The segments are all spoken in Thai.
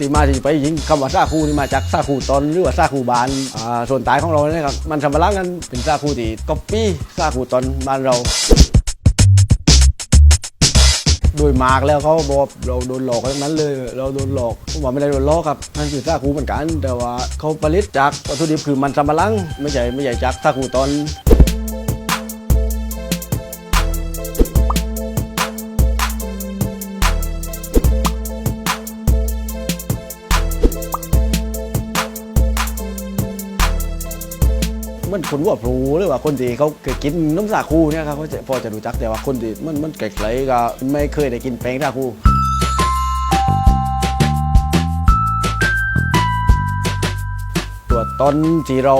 ที่มาที่ไปยิงคำว่าซาคูนี่มาจากซาคูตอนหรือว่าซาคูบานอ่าส่วนตายของเราเนี่ยครับมันทำมาล้างกันเป็นซาคูที่ก๊อปปี้ซาคูตอนบ้านเรา โดยมากแล้วเขาบอกว่าเราโดนหลอกทั้งนั้นเลย เราโดนหลอกผมว่าไม่ได้โดนหลอกครับนั่นคือซาคูเหมือนกัน แต่ว่าเขาผลิตจากวัตถุดิบคือมันสำปะหลังไม่ใช่ไม่ใช่จากซาคูตอน มันคนว่าพลูหรือว่าคนที่เขาเคยกินน้ำสาคูเนี่ยครับเขาจะพอจะรู้จักแต่ว่าคนที่มันมันไกลๆก็ไม่เคยได้กินแป้งสาคูตัวต้นที่เรา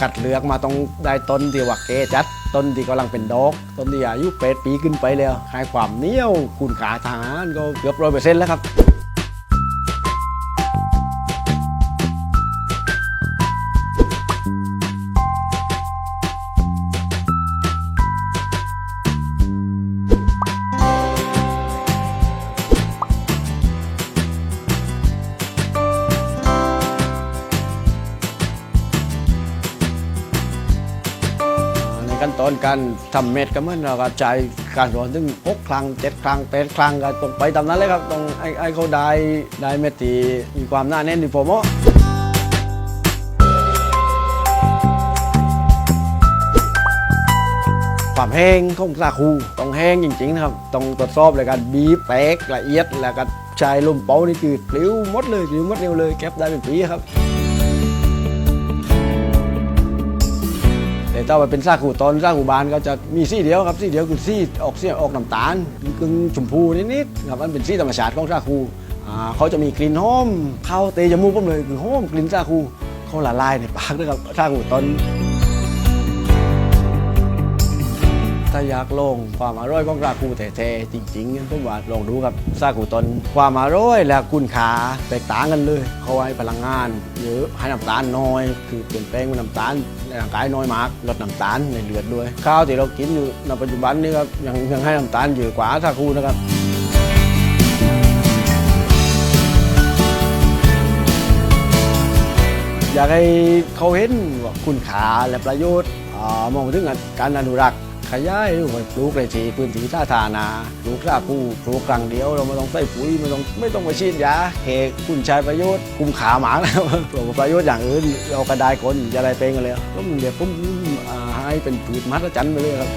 กัดเลือกมาต้องได้ต้นที่ว่าเกจัด ต้นที่กำลังเป็นดอก ต้นที่อายุแปดปีขึ้นไปแล้วให้ความเหนียวคุณขาทางอาหารก็เกือบร้อยเปอร์เซ็นต์แล้วครับ ขั้นตอนการทำเม็ดก็เหมือนเราก็ใช้การสอนถึงหกครั้งเจ็ดครั้งแปดครั้งก็ต้องไปตามนั้นเลยครับต้องไอ้ไอ้เขาได้ได้เม็ดที่มีความน้าแน่นที่พอเหมาะความแห้งของสาคูต้องแห้งจริงๆนะครับต้องตรวจสอบเลยการบีบแป๊กละเอียดแล้วก็ใช้ลมเป่านี่คือปลิวหมดเลยปลิวหมดเร็วเลยเก็บได้เป็นปีครับ ถ้าว่าเป็นซาคูตอนซาคูบานก็จะมีสี่เดียวครับสี่เดียวคือสี่ออกเสียออกน้ำตาลกึ่งชมพูนิดๆครับมันเป็นสี่ธรรมชาติของซาคูเขาจะมีกลิ่นหอมเข้าเตะจมูกผมเลยคือหอมกลิ่นซาคูเขาละลายในปากด้วยครับซาคูตอน อยากลองความอร่อยของซาคูแท้ๆจริงๆผมว่าลองดูครับซาคูตอนความอร่อยและคุณค่าแตกต่างกันเลยเขาให้พลังงานเยอะให้น้ำตาลน้อย คือเปลี่ยนแปลงเป็นน้ำตาลในร่างกายน้อยมากลดน้ำตาลในเลือดด้วย ข้าวที่เรากินอยู่ในปัจจุบันนี่ครับยังยังให้น้ำตาลเยอะกว่าซาคูนะครับอยากให้เขาเห็นว่าคุณค่าและประโยชน์อมองถึงการอนุรักษ์ ขยายยูว่าปลูกในที่พื้นที่ท่าทานาปลูกซาคูปลูกกลางเดียว เราไม่ต้องใส่ปุ๋ยไม่ต้องไม่ต้องไปฉีดยาเหตุคุณใช้ประโยชน์คุ้มขาหมาแล้วปลูกประโยชน์อย่างอื่นเรากระไดคนอะไรเป็นกันเลยก็มันเดี๋ยวผมอ่าให้เป็นผืนมหัศจรรย์ไปเลยครับ